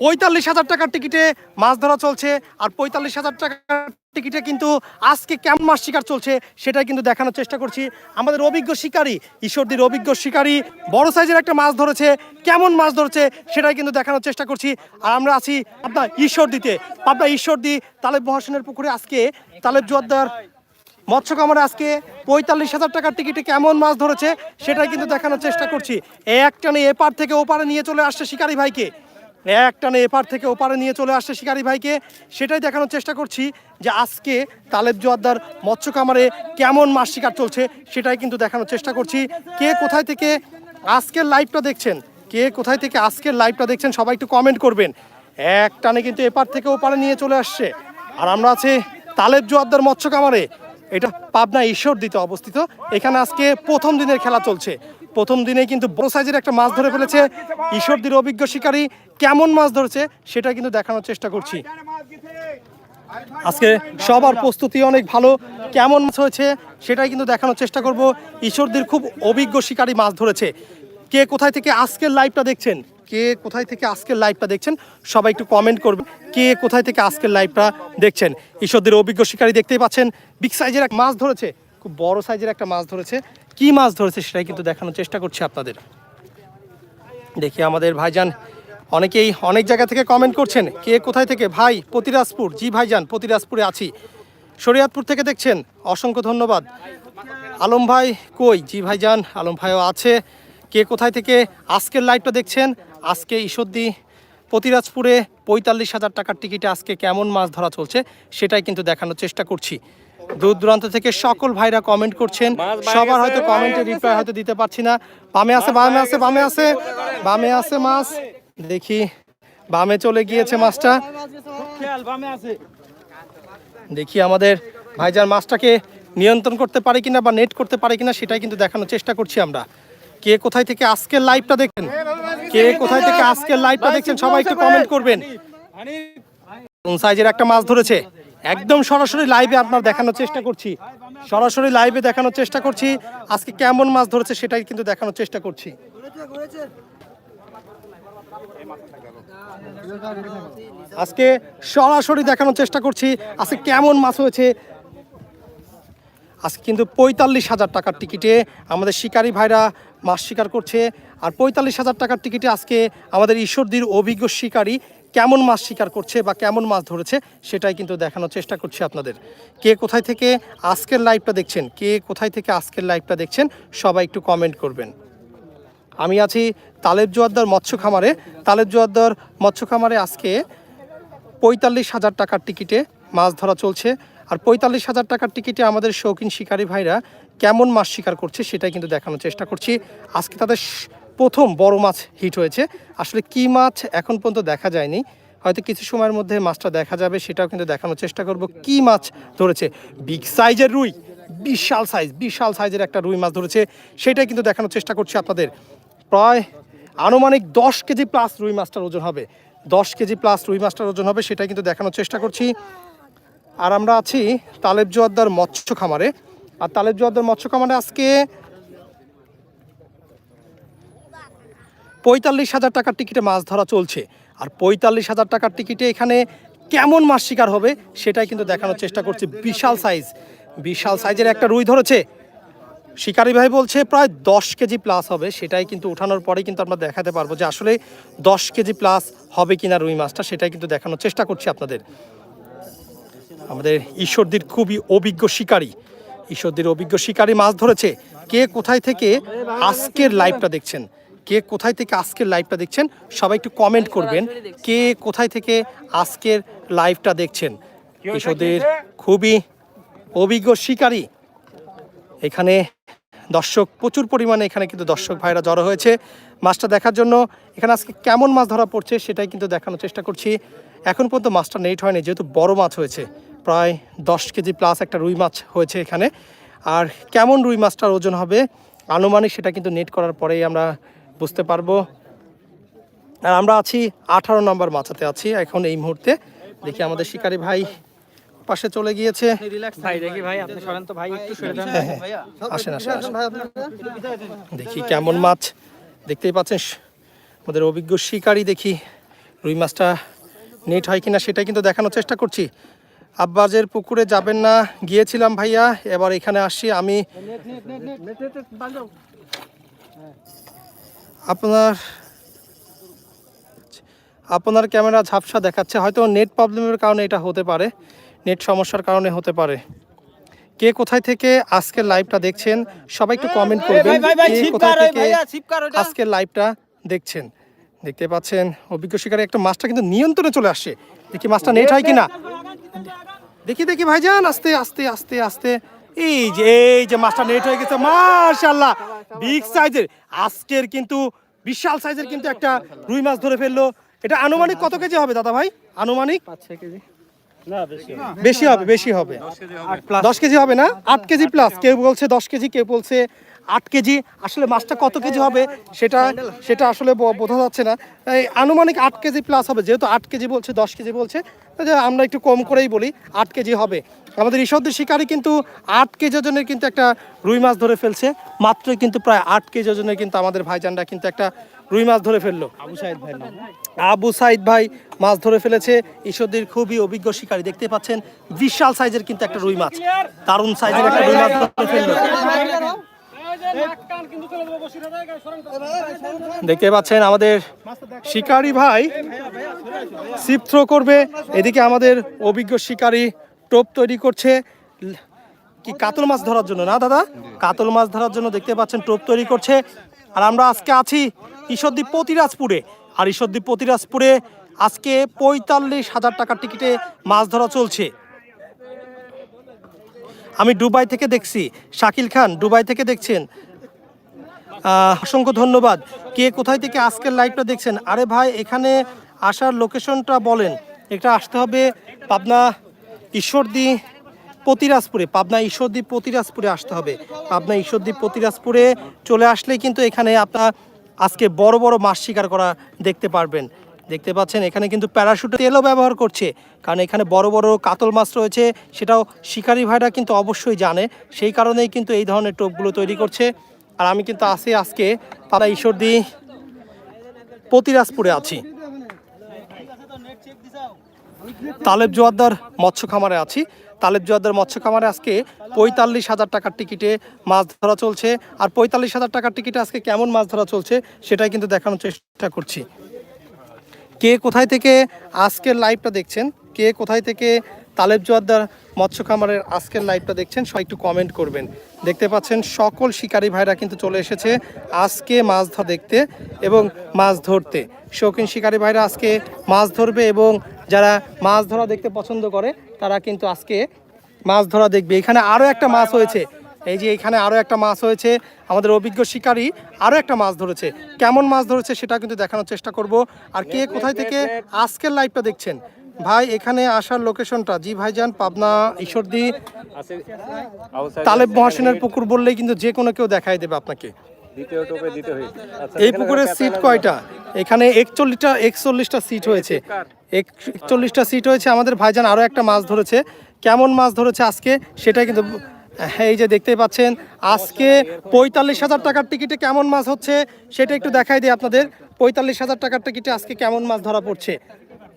পঁয়তাল্লিশ হাজার টাকার টিকিটে মাছ ধরা চলছে, আর পঁয়তাল্লিশ হাজার টাকার টিকিটে কিন্তু আজকে কেমন মাছ শিকার চলছে সেটাই কিন্তু দেখানোর চেষ্টা করছি। আমাদের অভিজ্ঞ শিকারী, ঈশ্বরদীর অভিজ্ঞ শিকারী, বড় সাইজের একটা মাছ ধরেছে, কেমন মাছ ধরেছে সেটাই কিন্তু দেখানোর চেষ্টা করছি। আর আমরা আছি আপনার ঈশ্বরদীতে। পাবনা ঈশ্বরদী, তালেব মহাসনের পুকুরে আজকে, তালেব জোয়ারদার মৎস্য কামারে আজকে পঁয়তাল্লিশ হাজার টাকার টিকিটে কেমন মাছ ধরেছে সেটাই কিন্তু দেখানোর চেষ্টা করছি। এক টানে এপার থেকে ওপারে নিয়ে চলে আসছে শিকারি ভাইকে। এক টানে এপার থেকে ওপারে নিয়ে চলে আসছে শিকারি ভাইকে। সেটাই দেখানোর চেষ্টা করছি যে আজকে তালেব জোয়ারদার মৎস্য কামারে কেমন মাছ শিকার চলছে, সেটাই কিন্তু দেখানোর চেষ্টা করছি। কে কোথায় থেকে আজকের লাইভটা দেখছেন? কে কোথায় থেকে আজকের লাইভটা দেখছেন? সবাই একটু কমেন্ট করবেন। এক টানে কিন্তু এপার থেকে ওপারে নিয়ে চলে আসছে। আর আমরা আছি তালেব জোয়ারদার মৎস্য কামারে এটা পাবনা ঈশ্বরদীতে অবস্থিত। এখানে আজকে প্রথম দিনের খেলা চলছে। প্রথম দিনে কিন্তু বড় সাইজের একটা মাছ ধরে ফেলেছে। ঈশ্বরদীর অভিজ্ঞ শিকারী কেমন মাছ ধরেছে সেটা কিন্তু দেখানোর চেষ্টা করছি। আজকে সবার প্রস্তুতি অনেক ভালো, কেমন মাছ হয়েছে সেটাই কিন্তু দেখানোর চেষ্টা করব। ঈশ্বরদীর খুব অভিজ্ঞ শিকারী মাছ ধরেছে। কে কোথায় থেকে আজকের লাইভটা দেখছেন? কে কোথায় থেকে আজকের লাইভটা দেখছেন? সবাই একটু কমেন্ট করবে কে কোথায় থেকে আজকের লাইভটা দেখছেন? ঈশ্বরদের অভিজ্ঞ শিকারী দেখতেই পাচ্ছেন, বিগ সাইজের এক মাছ ধরেছে, খুব বড় সাইজের একটা মাছ ধরেছে। কি মাছ ধরেছে সেটাই কিন্তু দেখানোর চেষ্টা করছি আপনাদের। দেখি আমাদের ভাইজান, অনেকেই অনেক জায়গা থেকে কমেন্ট করছেন, কে কোথায় থেকে? ভাই পতিরাজপুর জি ভাইজান পতিরাজপুরে আছি। শরিয়াতপুর থেকে দেখছেন, অসংখ্য ধন্যবাদ। আলম ভাই কই? জি ভাইজান, আলম ভাইও আছে। কে কোথায় থেকে? আজকের লাইভটা দেখছেন, আজকে ঈশ্বরদী পতিরাজপুরে পঁয়তাল্লিশ হাজার টাকার টিকিটে আজকে কেমন মাছ ধরা চলছে, সেটাই কিন্তু দেখানোর চেষ্টা করছি। দূর দূরান্ত থেকে সকল ভাইরা কমেন্ট করছেন। সবার হয়তো কমেন্টে রিপ্লাই হয়তো দিতে পারছি না। বামে আছে বামে আছে বামে আছে বামে আছে মাছ। দেখি বামে চলে গিয়েছে মাছটা। দেখি আমাদের ভাইজান মাছটাকে নিয়ন্ত্রণ করতে পারে কিনা বা নেট করতে পারে কিনা সেটাই কিন্তু দেখানোর চেষ্টা করছি আমরা। কে কোথায় থেকে আজকের লাইভটা দেখেন কে কোথায় থেকে আজকের লাইভটা দেখছেন? সবাই একটু কমেন্ট করবেন। কোন সাইজের একটা মাছ ধরেছে? একদম সরাসরি লাইভে আপনার দেখানোর চেষ্টা করছি। সরাসরি লাইভে দেখানোর চেষ্টা করছি। আজকে কেমন মাছ ধরেছে সেটাই কিন্তু দেখানোর চেষ্টা করছি। আজকে সরাসরি দেখানোর চেষ্টা করছি। আজকে কেমন মাছ হয়েছে? আজকে কিন্তু পঁয়তাল্লিশ হাজার টাকার টিকিটে আমাদের শিকারী ভাইরা মাছ শিকার করছে। আর পঁয়তাল্লিশ হাজার টাকার টিকিটে আজকে আমাদের ঈশ্বরদীর অভিজ্ঞ শিকারী কেমন মাছ শিকার করছে বা কেমন মাছ ধরেছে সেটাই কিন্তু দেখানোর চেষ্টা করছি আপনাদের। কে কোথায় থেকে আজকের লাইভটা দেখছেন, কে কোথায় থেকে আজকের লাইভটা দেখছেন, সবাই একটু কমেন্ট করবেন। আমি আছি তালেব জোয়ারদার মৎস্য খামারে। তালেব জোয়ারদার মৎস্য খামারে আজকে পঁয়তাল্লিশ হাজার টাকার টিকিটে মাছ ধরা চলছে। আর পঁয়তাল্লিশ হাজার টাকার টিকিটে আমাদের শৌখিন শিকারী ভাইরা কেমন মাছ শিকার করছে সেটাই কিন্তু দেখানোর চেষ্টা করছি। আজকে তাদের প্রথম বড় মাছ হিট হয়েছে। আসলে কি মাছ এখন পর্যন্ত দেখা যায়নি। হয়তো কিছু সময়ের মধ্যে মাছটা দেখা যাবে, সেটাও কিন্তু দেখানোর চেষ্টা করব। কি মাছ ধরেছে? বিগ সাইজের রুই, বিশাল সাইজ বিশাল সাইজের একটা রুই মাছ ধরেছে। সেটাই কিন্তু দেখানোর চেষ্টা করছি আপনাদের। প্রায় আনুমানিক দশ কেজি প্লাস রুই মাছটার ওজন হবে। দশ কেজি প্লাস রুই মাছটার ওজন হবে, সেটাই কিন্তু দেখানোর চেষ্টা করছি। আর আমরা আছি তালেব জোয়ারদার মৎস্য খামারে। আর তালেব জোয়ারদার মৎস্য খামারে আজকে পঁয়তাল্লিশ হাজার টাকার টিকিটে মাছ ধরা চলছে। আর পঁয়তাল্লিশ হাজার টাকার টিকিটে এখানে কেমন মাছ শিকার হবে সেটাই কিন্তু দেখানোর চেষ্টা করছি বিশাল সাইজ। বিশাল সাইজের একটা রুই ধরেছে। শিকারি ভাই বলছে প্রায় দশ কেজি প্লাস হবে, সেটাই কিন্তু ওঠানোর পরে কিন্তু আমরা দেখাতে পারব যে আসলে দশ কেজি প্লাস হবে কিনা রুই মাছটা, সেটাই কিন্তু দেখানোর চেষ্টা করছি আপনাদের। আমাদের ঈশ্বরদীর খুবই অভিজ্ঞ শিকারী। ঈশ্বরদীর অভিজ্ঞ শিকারী মাছ ধরেছে। কে কোথায় থেকে আজকের লাইভটা দেখছেন? কে কোথায় থেকে আজকের লাইভটা দেখছেন সবাই একটু কমেন্ট করবেন কে কোথায় থেকে আজকের লাইভটা দেখছেন। ঈশ্বরদীর খুবই অভিজ্ঞ শিকারী। এখানে দর্শক প্রচুর পরিমাণে এখানে কিন্তু দর্শক ভাইরা জড়ো হয়েছে। মাছটা দেখার জন্য এখানে আজকে কেমন মাছ ধরা পড়ছে সেটাই কিন্তু দেখানোর চেষ্টা করছি। এখন পর্যন্ত মাছটা নেট হয়নি যেহেতু বড় মাছ হয়েছে। প্রায় দশ কেজি প্লাস একটা রুই মাছ হয়েছে এখানে। আর কেমন রুই মাছটার ওজন হবে আনুমানিক সেটা কিন্তু নেট করার পরেই আমরা বুঝতে পারব। আর আমরা আছি আঠারো নম্বর মাছাতে আছি। এখন এই মুহূর্তে দেখি আমাদের শিকারী ভাই পাশে চলে গিয়েছে। একটু সরে যান। আসেন আসেন। দেখি কেমন মাছ দেখতেই পাচ্ছেন। আমাদের অভিজ্ঞ শিকারী দেখি। রুই মাছটা নেট হয় কিনা সেটাই কিন্তু দেখানোর চেষ্টা করছি। আব্বাজের পুকুরে যাবেন না গিয়েছিলাম ভাইয়া। এবার এখানে আসছি আমি। আপনার আপনার ক্যামেরা ঝাপসা দেখাচ্ছে হয়তো নেট প্রবলেমের কারণে এটা হতে পারে নেট সমস্যার কারণে হতে পারে। কে কোথায় থেকে আজকের লাইভটা দেখছেন সবাই একটু কমেন্ট করবেন। কে কোথায় থেকে আজকের লাইভটা দেখছেন? দেখতে পাচ্ছেন অভিজ্ঞ শিকারে একটা মাছটা কিন্তু নিয়ন্ত্রণে চলে আসছে। দেখি মাছটা নেট হয় কিনা। দেখি দেখি ভাইজান আস্তে আস্তে আস্তে আস্তে। এই যে এই যে মাছটা নেট হয়ে গেছে মাশাল্লাহ বিগ সাইজের আজকের কিন্তু বিশাল সাইজের কিন্তু একটা রুই মাছ ধরে ফেলল। এটা আনুমানিক কত কেজি হবে দাদা ভাই? আনুমানিক? কেজি। বেশি হবে। বেশি হবে দশ কেজি হবে। না? আট কেজি প্লাস কেউ বলছে দশ কেজি কেউ বলছে আট কেজি। আসলে মাছটা কত কেজি হবে সেটা সেটা আসলে বোঝা যাচ্ছে না। এই আনুমানিক আট কেজি প্লাস হবে। যেহেতু আট কেজি বলছে দশ কেজি বলছে আমরা একটু কম করেই বলি আট কেজি হবে। আমাদের ঈশ্বরদের শিকারী কিন্তু আট কেজি ওজনের কিন্তু একটা রুই মাছ ধরে ফেলছে। মাত্রই কিন্তু প্রায় আট কেজি ওজনের কিন্তু আমাদের ভাইজানরা কিন্তু একটা রুই মাছ ধরে ফেলল। আবু সাইদ ভাই আবু সাইদ ভাই মাছ ধরে ফেলেছে। ঈশ্বরদের খুবই অভিজ্ঞ শিকারী দেখতে পাচ্ছেন বিশাল সাইজের কিন্তু একটা রুই মাছ দারুণ সাইজের একটা রুই মাছ ধরে ফেলল। দেখতে পাচ্ছেন আমাদের শিকারী ভাই সিপ থ্রো করবে। এদিকে আমাদের অভিজ্ঞ শিকারী টোপ তৈরি করছে। কি কাতল মাছ ধরার জন্য না দাদা? কাতল মাছ ধরার জন্য দেখতে পাচ্ছেন টোপ তৈরি করছে। আর আমরা আজকে আছি ঈশ্বরদীপ প্রতিরাজপুরে আর ঈশ্বরদীপ প্রতিরাজপুরে আজকে পঁয়তাল্লিশ হাজার টাকার টিকিটে মাছ ধরা চলছে। আমি দুবাই থেকে দেখছি। শাকিল খান দুবাই থেকে দেখছেন। অসংখ্য ধন্যবাদ। কে কোথায় থেকে আজকের লাইভটা দেখছেন? আরে ভাই এখানে আসার লোকেশনটা বলেন। এটা আসতে হবে পাবনা ঈশ্বরদী প্রতিরাজপুরে, পাবনা ঈশ্বরদী প্রতিরাজপুরে আসতে হবে। পাবনা ঈশ্বরদী প্রতিরাজপুরে চলে আসলেই কিন্তু এখানে আপনার আজকে বড় বড় মাছ শিকার করা দেখতে পারবেন। দেখতে পাচ্ছেন, এখানে কিন্তু প্যারাশুট তেলও ব্যবহার করছে। কারণ এখানে বড় বড় কাতল মাছ রয়েছে, সেটাও শিকারী ভাইরা কিন্তু অবশ্যই জানে। সেই কারণেই কিন্তু এই ধরনের টোপগুলো তৈরি করছে। আর আমি কিন্তু আছি আজকে পাড়া ঈশ্বরদী প্রতিরাজপুরে আছি। তালেব জোয়াদ্দার মৎস্য খামারে আছি। তালেব জোয়াদ্দার মৎস্য খামারে আজকে পঁয়তাল্লিশ হাজার টাকার টিকিটে মাছ ধরা চলছে। আর পঁয়তাল্লিশ হাজার টাকার টিকিটে আজকে কেমন মাছ ধরা চলছে সেটাই কিন্তু দেখানোর চেষ্টা করছি। কে কোথায় থেকে আজকের লাইভটা দেখছেন? কে কোথায় থেকে তালেব জোয়ারদার মৎস্য খামারের আজকের লাইভটা দেখছেন। সবাই একটু কমেন্ট করবেন। দেখতে পাচ্ছেন, সকল শিকারী ভাইরা কিন্তু চলে এসেছে আজকে মাছ ধরা দেখতে এবং মাছ ধরতে। শৌখিন শিকারী ভাইরা আজকে মাছ ধরবে এবং যারা মাছ ধরা দেখতে পছন্দ করে, তারা কিন্তু আজকে মাছ ধরা দেখবে। এখানে আরও একটা মাছ হয়েছে। এই যে এখানে আরও একটা মাছ হয়েছে। আমাদের অভিজ্ঞ শিকারী আরও একটা মাছ ধরেছে। কেমন মাছ ধরেছে সেটা কিন্তু দেখানোর চেষ্টা করব। আর কে কোথায় থেকে আজকের লাইভটা দেখছেন? ভাই এখানে আসার লোকেশনটা জি ভাইজান পাবনা ঈশ্বরদী তালেব মহাসেনের পুকুর বললেই কিন্তু যে কোনো কেউ দেখাই দেবে আপনাকে। আচ্ছা, এই পুকুরের সিট কয়টা? এখানে একচল্লিশটা একচল্লিশটা সিট হয়েছে। একচল্লিশটা সিট হয়েছে। আমাদের ভাইজান আরও একটা মাছ ধরেছে। কেমন মাছ ধরেছে আজকে? সেটা কিন্তু হ্যাঁ, এই যে দেখতেই পাচ্ছেন। আজকে পঁয়তাল্লিশ হাজার টাকার টিকিটে কেমন মাছ হচ্ছে সেটা একটু দেখাই দিই আপনাদের। পঁয়তাল্লিশ হাজার টাকার টিকিটে আজকে কেমন মাছ ধরা পড়ছে?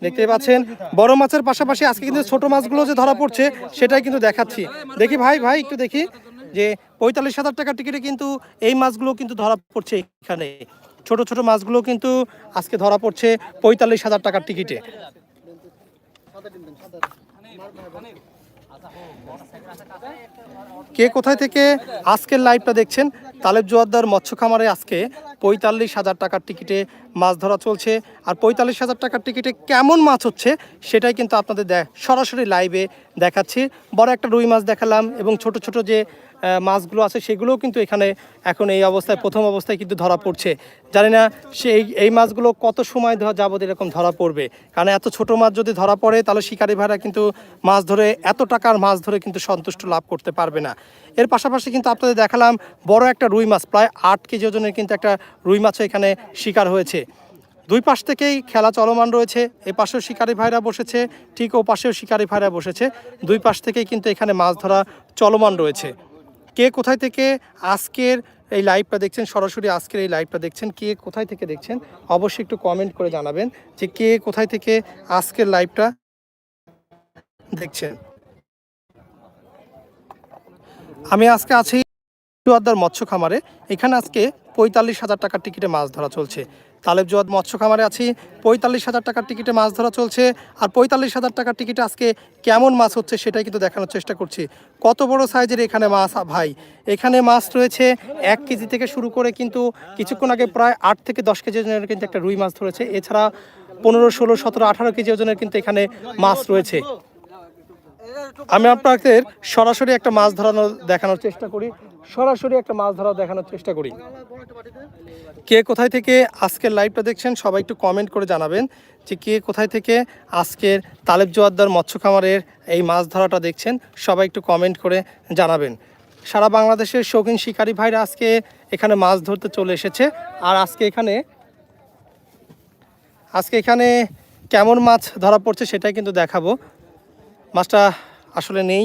দেখতেই পাচ্ছেন, বড় মাছের পাশাপাশি আজকে কিন্তু ছোট মাছগুলো যে ধরা পড়ছে, সেটাই কিন্তু দেখাচ্ছি। দেখি ভাই ভাই, একটু দেখি যে পঁয়তাল্লিশ হাজার টাকার টিকিটে কিন্তু এই মাছগুলো কিন্তু ধরা পড়ছে এখানে। ছোট ছোট মাছগুলো কিন্তু আজকে ধরা পড়ছে পঁয়তাল্লিশ হাজার টাকার টিকিটে কে কোথায় থেকে আজকের লাইভটা দেখছেন? তালেব জোয়ারদার মৎস্য খামারে আজকে পঁয়তাল্লিশ হাজার টাকার টিকিটে মাছ ধরা চলছে। আর পঁয়তাল্লিশ হাজার টাকার টিকিটে কেমন মাছ হচ্ছে, সেটাই কিন্তু আপনাদের সরাসরি লাইভে দেখাচ্ছি। বড় একটা রুই মাছ দেখালাম এবং ছোট ছোট যে মাছগুলো আছে, সেগুলোও কিন্তু এখানে এখন এই অবস্থায়, প্রথম অবস্থায় কিন্তু ধরা পড়ছে। জানি না সেই এই মাছগুলো কত সময় ধরা যাবত এরকম ধরা পড়বে। কারণ এত ছোট মাছ যদি ধরা পড়ে, তাহলে শিকারী ভাইরা কিন্তু মাছ ধরে, এত টাকার মাছ ধরে কিন্তু সন্তুষ্ট লাভ করতে পারবে না। এর পাশাপাশি কিন্তু আপনাদের দেখালাম, বড় একটা রুই মাছ, প্রায় আট কেজি ওজনের কিন্তু একটা রুই মাছও এখানে শিকার হয়েছে। দুই পাশ থেকেই খেলা চলমান রয়েছে এই পাশেও শিকারী ভাইরা বসেছে, ঠিক ও পাশেও শিকারী ভাইরা বসেছে। দুই পাশ থেকেই কিন্তু এখানে মাছ ধরা চলমান রয়েছে। কে কোথায় থেকে আজকের এই লাইভটা দেখছেন, সরাসরি আজকের এই লাইভটা দেখছেন, কে কোথায় থেকে দেখছেন, অবশ্যই একটু কমেন্ট করে জানাবেন যে কে কোথায় থেকে আজকের লাইভটা দেখছেন। আমি আজকে আছি জোয়ারদার মৎস্য খামারে। এখানে আজকে পঁয়তাল্লিশ হাজার টাকার টিকিটে মাছ ধরা চলছে। তালেব জোয়াদ মৎস্য খামারে আছি। পঁয়তাল্লিশ হাজার টাকার টিকিটে মাছ ধরা চলছে। আর পঁয়তাল্লিশ হাজার টাকার টিকিটে আজকে কেমন মাছ হচ্ছে সেটাই কিন্তু দেখানোর চেষ্টা করছি। কত বড় সাইজের এখানে মাছ? ভাই, এখানে মাছ রয়েছে এক কেজি থেকে শুরু করে কিন্তু কিছুক্ষণ আগে প্রায় আট থেকে দশ কেজি ওজনের কিন্তু একটা রুই মাছ ধরেছে। এছাড়া পনেরো, ষোলো, সতেরো, আঠারো কেজি ওজনের কিন্তু এখানে মাছ রয়েছে। আমি আপনাদের সরাসরি একটা মাছ ধরানো দেখানোর চেষ্টা করি। সরাসরি একটা মাছ ধরা দেখানোর চেষ্টা করি। কে কোথায় থেকে আজকের লাইভটা দেখছেন সবাই একটু কমেন্ট করে জানাবেন যে কে কোথায় থেকে আজকের তালেব জোয়াদ্দার মৎস্য খামারের এই মাছ ধরাটা দেখছেন সবাই একটু কমেন্ট করে জানাবেন। সারা বাংলাদেশের শৌখিন শিকারী ভাইরা আজকে এখানে মাছ ধরতে চলে এসেছে। আর আজকে এখানে আজকে এখানে কেমন মাছ ধরা পড়ছে সেটাই কিন্তু দেখাবো। মাছটা আসলে নেই,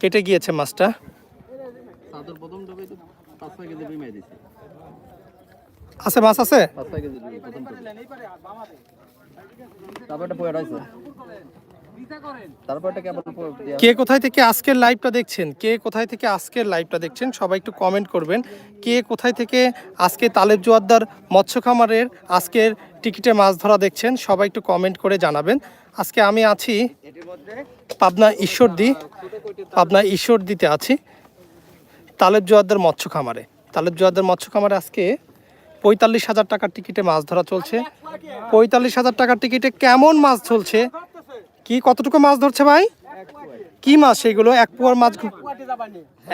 কেটে গিয়েছে মাছটা। সাদর প্রথম ডুবে পাঁচ ছয় কেজি বিমাই দিছে। আছে মাছ আছে? পাঁচ ছয় কেজি প্রথম তারপর একটা পয়েন্ট আছে তারপর একটা কেবল দিয়া কে কোথায় থেকে আজকের লাইভটা দেখছেন? কে কোথায় থেকে আজকের লাইভটা দেখছেন? সবাই একটু কমেন্ট করবেন। কে কোথায় থেকে আজকে তালেব জোয়াদ্দার মৎস্য খামারের আজকের টিকিটে মাছ ধরা দেখছেন? সবাই একটু কমেন্ট করে জানাবেন। আজকে আমি আছি পাবনা ঈশ্বরদী পাবনা ঈশ্বরদীতে আছি। তালেব জোয়াদ্দার মৎস্য খামারে। তালেব জোয়াদ্দার মৎস্য খামারে আজকে পঁয়তাল্লিশ হাজার টাকার টিকিটে মাছ ধরা চলছে। পঁয়তাল্লিশ হাজার টাকার টিকিটে কেমন মাছ চলছে? কি, কতটুকু মাছ ধরছে ভাই? কি মাছ সেগুলো? এক পোয়ার মাছ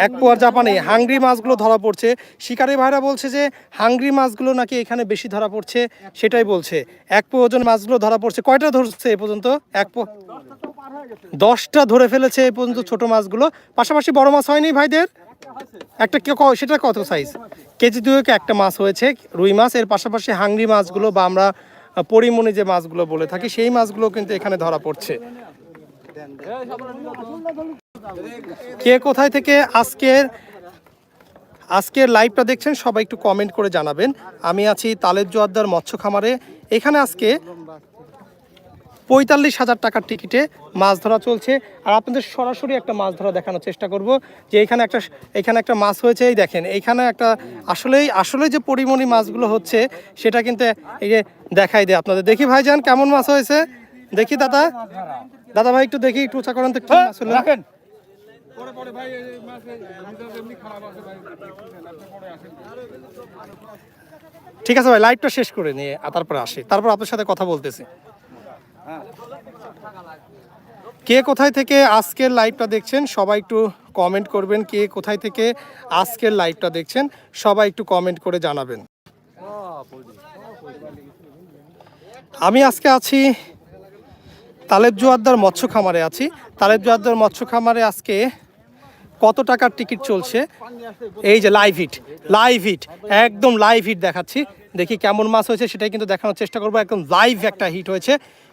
এক পোয়ার জাপানি হাংরি মাছগুলো ধরা পড়ছে। শিকারী ভাইরা বলছে যে হাংরি মাছগুলো নাকি এখানে বেশি ধরা পড়ছে, সেটাই বলছে। এক পো ওজন মাছগুলো ধরা পড়ছে। কয়টা ধরছে এ পর্যন্ত? এক পো দশটা ধরে ফেলেছে এ পর্যন্ত ছোট মাছগুলো। পাশাপাশি বড় মাছ হয়নি ভাইদের? একটা সেটা কত সাইজ কেজি দুয়েক একটা মাছ হয়েছে, রুই মাছ, এর পাশাপাশি হাংরি মাছগুলো বা আমরা পরিমণি যে মাছগুলো বলে থাকি, সেই মাছগুলো কিন্তু এখানে ধরা পড়ছে। কে কোথায় থেকে আজকের আজকের লাইভটা দেখছেন, সবাই একটু কমেন্ট করে জানাবেন। আমি আছি তালেব জোয়াদ্দার মৎস্য খামারে। এখানে আজকে পঁয়তাল্লিশ হাজার টাকার টিকিটে মাছ ধরা চলছে। আর আপনাদের সরাসরি একটা মাছ ধরা দেখানোর চেষ্টা করব যে এখানে একটা এখানে একটা মাছ হয়েছে। এই দেখেন এইখানে একটা আসলেই আসলে যে পরিমণি মাছগুলো হচ্ছে সেটা কিন্তু এই যে দেখাই দেয় আপনাদের। দেখি ভাইজান কেমন মাছ হয়েছে? দেখি দাদা। দাদা ভাই একটু দেখি একটু উঁচা করেন তো কি মাছ হলো? ঠিক আছে ভাই লাইটটা শেষ করে নিয়ে তারপরে আসি। তারপর আপনার সাথে কথা বলতেছি। কে কোথায় থেকে আজকের লাইভটা দেখছেন, সবাই একটু কমেন্ট করবেন। কে কোথায় থেকে আজকের লাইভটা দেখছেন, সবাই একটু কমেন্ট করে জানাবেন। আমি আজকে আছি তালেব জোয়াদ্দার মৎস্য খামারে আছি। তালেব জোয়াদ্দার মৎস্য খামারে আজকে কত টাকার টিকিট চলছে? এই যে লাইভ হিট লাইভ হিট একদম লাইভ হিট দেখাচ্ছি। দেখি কেমন মাছ হয়েছে সেটাই কিন্তু দেখানোর চেষ্টা করব। একদম লাইভ একটা হিট হয়েছে।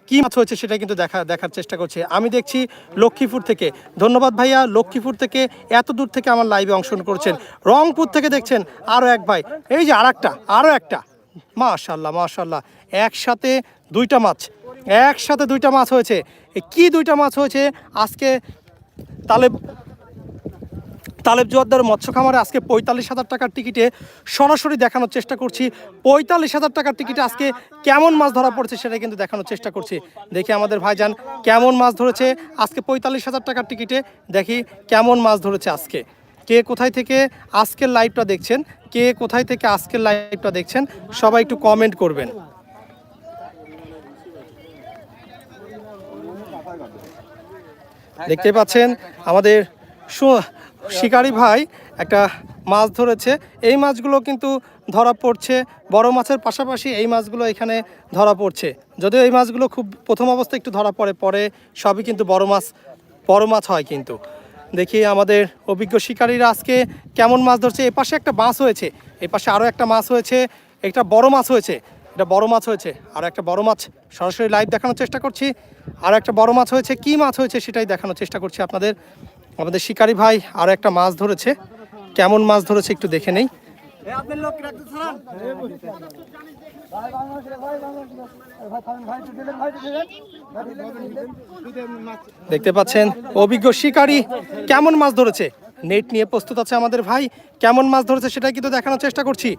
কি মাছ হয়েছে সেটা কিন্তু দেখা, দেখার চেষ্টা করছে। আমি দেখছি লক্ষ্মীপুর থেকে। ধন্যবাদ ভাইয়া, লক্ষ্মীপুর থেকে এত দূর থেকে আমার লাইভে অংশগ্রহণ করছেন। রংপুর থেকে দেখছেন আরও এক ভাই। এই যে আর একটা। আরও একটা মাশাল্লাহ মাশাল্লাহ একসাথে দুইটা মাছ, একসাথে দুইটা মাছ হয়েছে। কি দুইটা মাছ হয়েছে? আজকে তাহলে তালেব জোয়ারদার মৎস্য খামারে আজকে পঁয়তাল্লিশ হাজার টাকার টিকিটে সরাসরি দেখানোর চেষ্টা করছি। পঁয়তাল্লিশ হাজার টাকার টিকিটে আজকে কেমন মাছ ধরা পড়ছে সেটা কিন্তু দেখানোর চেষ্টা করছি। দেখি আমাদের ভাইজান কেমন মাছ ধরেছে। আজকে পঁয়তাল্লিশ হাজার টাকার টিকিটে দেখি কেমন মাছ ধরেছে আজকে। কে কোথায় থেকে আজকের লাইভটা দেখছেন? কে কোথায় থেকে আজকের লাইভটা দেখছেন? সবাই একটু কমেন্ট করবেন। দেখতে পাচ্ছেন আমাদের শিকারি ভাই একটা মাছ ধরেছে। এই মাছগুলো কিন্তু ধরা পড়ছে, বড় মাছের পাশাপাশি এই মাছগুলো এখানে ধরা পড়ছে। যদিও এই মাছগুলো খুব প্রথম অবস্থায় একটু ধরা পড়ে, পরে সবই কিন্তু বড় মাছ বড় মাছ হয় কিন্তু। দেখি আমাদের অভিজ্ঞ শিকারীরা আজকে কেমন মাছ ধরছে। এ পাশে একটা মাছ হয়েছে এই পাশে আরও একটা মাছ হয়েছে, একটা বড় মাছ হয়েছে, এটা বড় মাছ হয়েছে, আর একটা বড় মাছ। সরাসরি লাইভ দেখানোর চেষ্টা করছি, আর একটা বড় মাছ হয়েছে, কি মাছ হয়েছে সেটাই দেখানোর চেষ্টা করছি আপনাদের। আমাদের শিকারি ভাই আর একটা মাছ ধরেছে। কেমন মাছ ধরেছে একটু দেখে নেই। দেখতে পাচ্ছেন অভিজ্ঞ শিকারী কেমন মাছ ধরেছে? নেট নিয়ে প্রস্তুত আছে আমাদের ভাই কেমন মাছ ধরেছে সেটাই কিন্তু দেখানোর চেষ্টা করছি।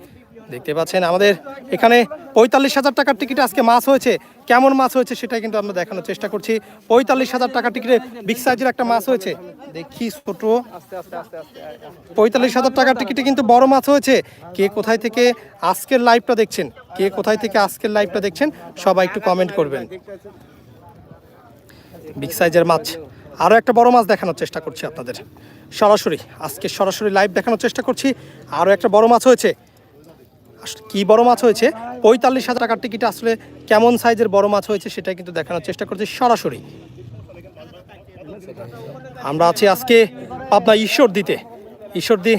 দেখতে পাচ্ছেন, আমাদের এখানে পঁয়তাল্লিশ হাজার টাকার টিকিটে আজকে মাছ হয়েছে। কেমন মাছ হয়েছে সেটা কিন্তু আমরা দেখানোর চেষ্টা করছি। পঁয়তাল্লিশ হাজার টাকার টিকিটে বিগ সাইজের একটা মাছ হয়েছে। দেখি ছোট। পঁয়তাল্লিশ হাজার টাকার টিকিটে কিন্তু বড় মাছ হয়েছে। কে কোথায় থেকে আজকের লাইভটা দেখছেন? কে কোথায় থেকে আজকের লাইভটা দেখছেন? সবাই একটু কমেন্ট করবেন। বিগ সাইজের মাছ। আরও একটা বড় মাছ দেখানোর চেষ্টা করছি আপনাদের। সরাসরি, আজকে সরাসরি লাইভ দেখানোর চেষ্টা করছি। আরও একটা বড় মাছ হয়েছে। কী বড় মাছ হয়েছে? পঁয়তাল্লিশ হাজার টাকার টিকিট আসলে কেমন সাইজের বড় মাছ হয়েছে সেটা কিন্তু দেখানোর চেষ্টা করছি সরাসরি। আমরা আছি আজকে পাবনা ঈশ্বর দিতে ঈশ্বর দি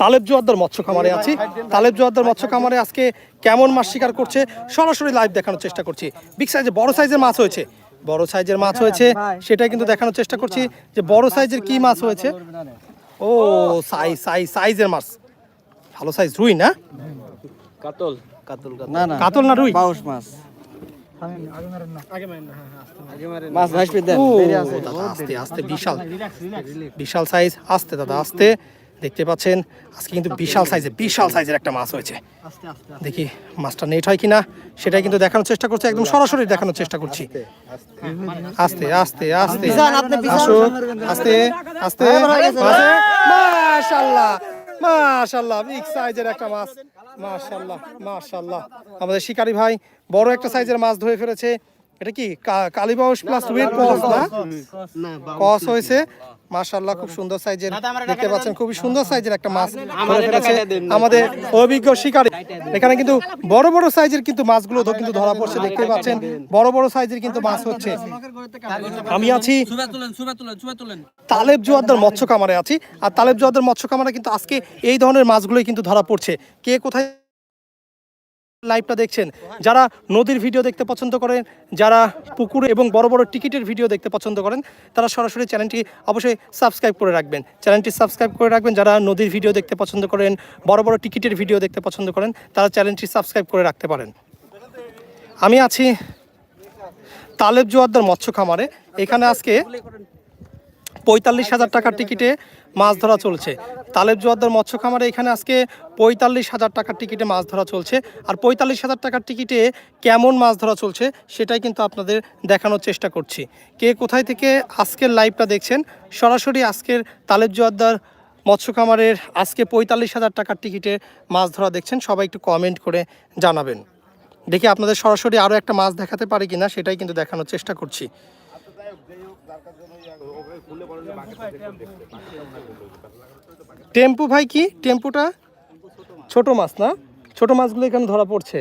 তালেব জোয়াদ্দার মৎস্য খামারে আছি। তালেব জোয়াদ্দার মৎস্য খামারে আজকে কেমন মাছ শিকার করছে সরাসরি লাইভ দেখানোর চেষ্টা করছি। বিগ সাইজে বড় সাইজের মাছ হয়েছে। বড় সাইজের মাছ হয়েছে, সেটাই কিন্তু দেখানোর চেষ্টা করছি যে বড় সাইজের কি মাছ হয়েছে। ও সাইজ সাইজ সাইজের মাছ। ভালো সাইজ রুই না? কাতল। কাতল না না। কাতল না রুই? বাউশ মাছ। ভাসবে দেন। আস্তে বিশাল। বিশাল সাইজ আস্তে দাদা আস্তে। দেখতে পাচ্ছেন আজকে কিন্তু বিশাল সাইজে বিশাল সাইজের একটা মাছ হয়েছে। দেখি মাছটা নেট হয় কিনা সেটাই কিন্তু দেখানোর চেষ্টা করছি একদম সরাসরি দেখানোর চেষ্টা করছি। আস্তে আস্তে আস্তে আসুক আস্তে। আস্তে মাশাল্লাহ মাশাল্লাহ বিগ সাইজের একটা মাছ। মাশাল্লাহ মাশাল্লাহ আমাদের শিকারি ভাই বড় একটা সাইজের মাছ ধরে ফেলেছে। এটা কি কালীবাউস প্লাস রুইয়ের কস না কস হয়েছে। মাশাল্লাহ খুব সুন্দর সাইজের। দেখতে পাচ্ছেন খুবই সুন্দর সাইজের একটা মাছ। ধরে আমাদের অভিজ্ঞ শিকারী। এখানে কিন্তু বড় বড় সাইজের কিন্তু মাছগুলো কিন্তু ধরা পড়ছে দেখতে পাচ্ছেন। বড় বড় সাইজের কিন্তু মাছ হচ্ছে। আমি আছি তালেব জোয়াদ্দার মৎস্য কামারে আছি। আর তালেব জোয়াদ্দার মৎস্য কামারে কিন্তু আজকে এই ধরনের মাছগুলোই কিন্তু ধরা পড়ছে। কে কোথায় লাইভটা দেখছেন, যারা নদীর ভিডিও দেখতে পছন্দ করেন, যারা পুকুরে এবং বড় বড় টিকিটের ভিডিও দেখতে পছন্দ করেন, তারা সরাসরি চ্যানেলটি অবশ্যই সাবস্ক্রাইব করে রাখবেন। চ্যানেলটি সাবস্ক্রাইব করে রাখবেন, যারা নদীর ভিডিও দেখতে পছন্দ করেন, বড় বড় টিকিটের ভিডিও দেখতে পছন্দ করেন, তারা চ্যানেলটি সাবস্ক্রাইব করে রাখতে পারেন। আমি আছি তালেব জোয়াদ্দার মৎস্য খামারে। এখানে আজকে পঁয়তাল্লিশ হাজার টাকার টিকিটে মাছ ধরা চলছে। তালেব জোয়াদ্দার মৎস্য খামারে এখানে আজকে পঁয়তাল্লিশ হাজার টাকার টিকিটে মাছ ধরা চলছে। আর পঁয়তাল্লিশ হাজার টাকার টিকিটে কেমন মাছ ধরা চলছে, সেটাই কিন্তু আপনাদের দেখানোর চেষ্টা করছি। কে কোথায় থেকে আজকের লাইভটা দেখছেন, সরাসরি আজকের তালেব জোয়াদ্দার মৎস্য খামারের আজকে পঁয়তাল্লিশ হাজার টাকার টিকিটে মাছ ধরা দেখছেন, সবাই একটু কমেন্ট করে জানাবেন। দেখি আপনাদের সরাসরি আরও একটা মাছ দেখাতে পারি কিনা, সেটাই কিন্তু দেখানোর চেষ্টা করছি। টেম্পু। ভাই কি? টেম্পুটা? ছোট মাছ না? ছোট মাছগুলো এখানে ধরা পড়ছে।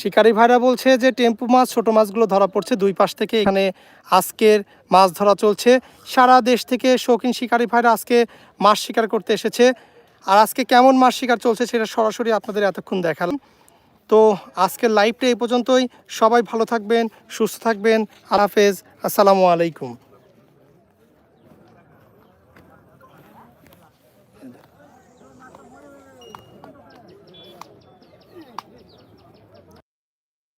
শিকারি ভাইরা বলছে যে টেম্পু মাছ, ছোট মাছগুলো ধরা পড়ছে। দুই পাশ থেকে এখানে আজকের মাছ ধরা চলছে। সারা দেশ থেকে শৌখিন শিকারি ভাইরা আজকে মাছ শিকার করতে এসেছে। আর আজকে কেমন মাছ শিকার চলছে সেটা সরাসরি আপনাদের এতক্ষণ দেখালাম। তো আজকের লাইভটা এই পর্যন্তই। সবাই ভালো থাকবেন, সুস্থ থাকবেন। আল্লাহ হাফেজ। আসসালামু আলাইকুম।